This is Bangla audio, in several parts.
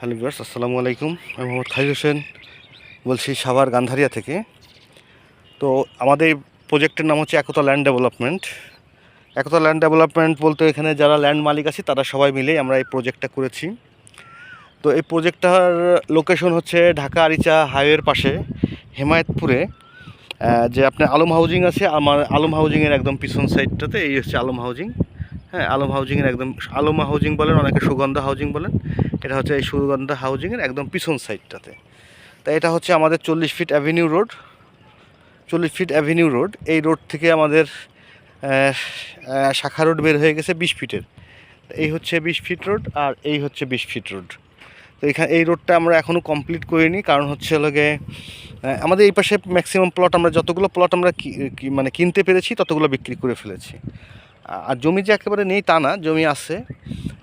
হ্যালো ভিউয়ার্স, আসসালামু আলাইকুম। আমি মোহাম্মদ খালিদ হোসেন, বলছি সাভার গান্ধারিয়া থেকে। তো আমাদের প্রজেক্টের নাম হচ্ছে Ekta land development. Ekta land development বলতে এখানে যারা ল্যান্ড মালিক আছে, তারা সবাই মিলে আমরা এই প্রজেক্টটা করেছি। তো এই প্রজেক্টটার লোকেশন হচ্ছে ঢাকা আরিচা হাইওয়ের পাশে, হেমায়তপুরে। যে আপনার আলম হাউজিং আছে, আমার আলম হাউজিংয়ের একদম পিছন সাইডটাতে এই হচ্ছে আলম হাউজিং। হ্যাঁ আলম হাউজিংয়ের একদম আলম হাউজিং বলেন, অনেকে সুগন্ধা হাউজিং বলেন, এটা হচ্ছে এই সুগন্ধা হাউজিংয়ের একদম পিছন সাইডটাতে। তা এটা হচ্ছে আমাদের চল্লিশ ফিট অ্যাভিনিউ রোড। চল্লিশ ফিট অ্যাভিনিউ রোড, এই রোড থেকে আমাদের শাখা রোড বের হয়ে গেছে বিশ ফিটের। এই হচ্ছে বিশ ফিট রোড আর এই হচ্ছে বিশ ফিট রোড। তো এখানে, এই রোডটা আমরা এখনও কমপ্লিট করিনি, কারণ হচ্ছে লগে আমাদের এই পাশে ম্যাক্সিমাম প্লট আমরা, যতগুলো প্লট আমরা মানে কিনতে পেরেছি, ততগুলো বিক্রি করে ফেলেছি। আর জমি যে একেবারে নেই তা না, জমি আছে,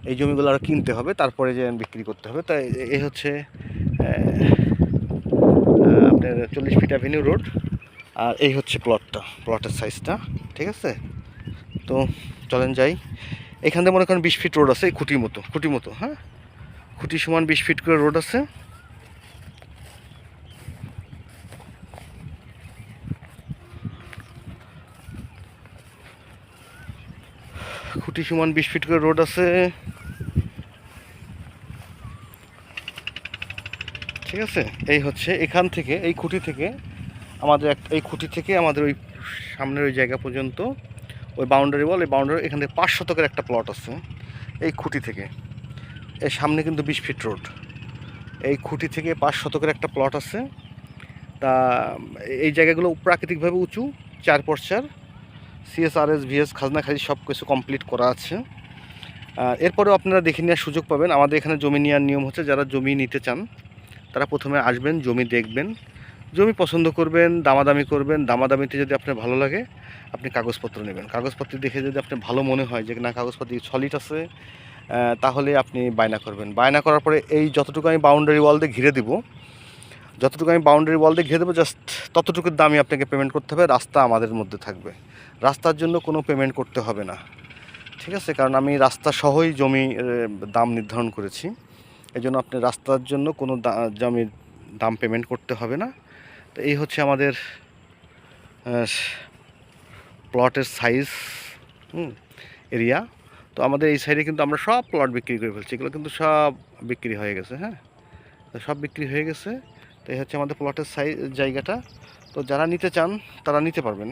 এই জমিগুলো আরও কিনতে হবে, তারপরে যে বিক্রি করতে হবে। তাই এই হচ্ছে আপনার চল্লিশ ফিট অ্যাভিনিউ রোড আর এই হচ্ছে প্লটটা প্লটের সাইজটা ঠিক আছে? তো চলেন যাই। এখান থেকে মনে করেন বিশ ফিট রোড আছে, এই খুঁটির মতো খুঁটির মতো হ্যাঁ? খুঁটি সমান বিশ ফিট করে রোড আছে। খুঁটি সমান বিশ ফিট করে রোড আছে। ঠিক আছে? এই হচ্ছে এখান থেকে, এই খুঁটি থেকে আমাদের এই খুঁটি থেকে আমাদের ওই সামনের ওই জায়গা পর্যন্ত, ওই বাউন্ডারি বল এই বাউন্ডারি এখান থেকে পাঁচ শতকের একটা প্লট আছে, এই খুঁটি থেকে। এর সামনে কিন্তু বিশ ফিট রোড। এই খুঁটি থেকে পাঁচ শতকের একটা প্লট আছে। তা, এই জায়গাগুলো প্রাকৃতিকভাবে উঁচু, চার পর চার সিএসআরএস ভিএস খাজনা খাজি সব কিছু কমপ্লিট করা আছে। এরপরেও আপনারা দেখে নেওয়ার সুযোগ পাবেন। আমাদের এখানে জমি নেওয়ার নিয়ম হচ্ছে যারা জমি নিতে চান, তারা প্রথমে আসবেন, জমি দেখবেন। জমি পছন্দ করবেন, দামাদামি করবেন। দামাদামিতে যদি আপনার ভালো লাগে, আপনি কাগজপত্র নেবেন। কাগজপত্র দেখে যদি আপনার ভালো মনে হয় যে না, কাগজপত্র সলিড আছে তাহলে আপনি বায়না করবেন। বায়না করার পরে এই যতটুকু আমি বাউন্ডারি ওয়াল দিয়ে ঘিরে দিব, যতটুকু আমি বাউন্ডারি ওয়াল দিয়ে ঘিরে দেবো জাস্ট ততটুকুর দামই আপনাকে পেমেন্ট করতে হবে। রাস্তা আমাদের মধ্যে থাকবে। রাস্তার জন্য কোনো পেমেন্ট করতে হবে না। ঠিক আছে? কারণ আমি রাস্তা সহই জমি দাম নির্ধারণ করেছি। এই জন্য আপনি রাস্তার জন্য কোনো জমির দাম পেমেন্ট করতে হবে না। তো এই হচ্ছে আমাদের প্লটের সাইজ এরিয়া তো আমাদের এই সাইডে কিন্তু আমরা সব প্লট বিক্রি করে ফেলছি। এগুলো কিন্তু সব বিক্রি হয়ে গেছে হ্যাঁ? তো সব বিক্রি হয়ে গেছে। তো এই হচ্ছে আমাদের প্লটের সাইজ জায়গাটা। তো যারা নিতে চান, তারা নিতে পারবেন।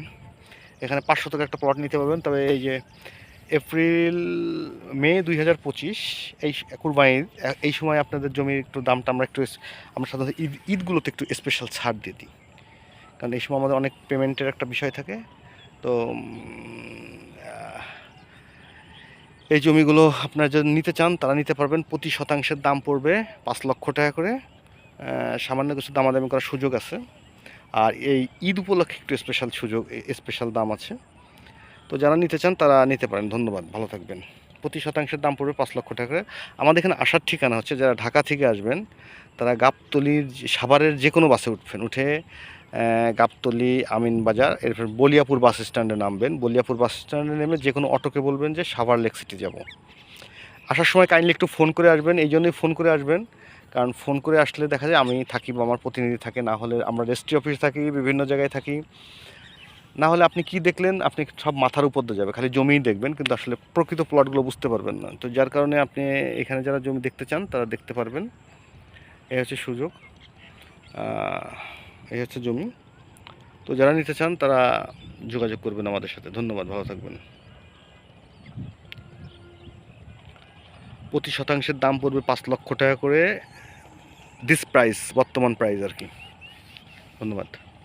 এখানে পাঁচশো টাকা একটা প্লট নিতে পারবেন। তবে এই যে এপ্রিল, মে দুই হাজার পঁচিশ, এই কুরবানির এই সময় আপনাদের জমির একটু দামটা আমরা একটু আমরা সাধারণত ঈদ, ঈদগুলোতে একটু স্পেশাল ছাড় দিয়ে দিই। কারণ এই সময় আমাদের অনেক পেমেন্টের একটা বিষয় থাকে। তো এই জমিগুলো আপনারা যদি নিতে চান, তারা নিতে পারবেন। প্রতি শতাংশের দাম পড়বে পাঁচ লক্ষ টাকা করে। সামান্য কিছু দামাদামি করার সুযোগ আছে। আর এই ঈদ উপলক্ষে একটু স্পেশাল সুযোগ স্পেশাল দাম আছে। তো যারা নিতে চান তারা নিতে পারেন। ধন্যবাদ, ভালো থাকবেন। প্রতি শতাংশের দাম পড়বে পাঁচ লক্ষ টাকা। আমাদের এখানে আসার ঠিকানা হচ্ছে যারা ঢাকা থেকে আসবেন, তারা গাবতলির সাভারের যে কোনো বাসে উঠবেন। উঠে গাবতলি আমিনবাজার এরপর বলিয়াপুর বাস স্ট্যান্ডে নামবেন। বলিয়াপুর বাস স্ট্যান্ডে নেমে যে কোনো অটোকে বলবেন যে, সাভার লেক সিটি যাব। আসার সময় কাইন্ডলি একটু ফোন করে আসবেন। এই জন্যই ফোন করে আসবেন। কারণ ফোন করে আসলে দেখা যায় আমি থাকি বা আমার প্রতিনিধি থাকে, না হলে আমরা রেজিস্ট্রি অফিস থাকি, বিভিন্ন জায়গায় থাকি। না হলে আপনি কি দেখলেন, আপনি সব মাথার উপর দিয়ে যাবে, খালি জমিই দেখবেন, কিন্তু আসলে প্রকৃত প্লটগুলো বুঝতে পারবেন না। তো যার কারণে আপনি এখানে যারা জমি দেখতে চান, তারা দেখতে পারবেন। এই হচ্ছে সুযোগ। এই হচ্ছে জমি। তো যারা নিতে চান, তারা যোগাযোগ করবেন আমাদের সাথে। ধন্যবাদ, ভালো থাকবেন। প্রতি শতাংশের দাম পড়বে পাঁচ লক্ষ টাকা করে দিস প্রাইস বর্তমান প্রাইস আর কি। ধন্যবাদ।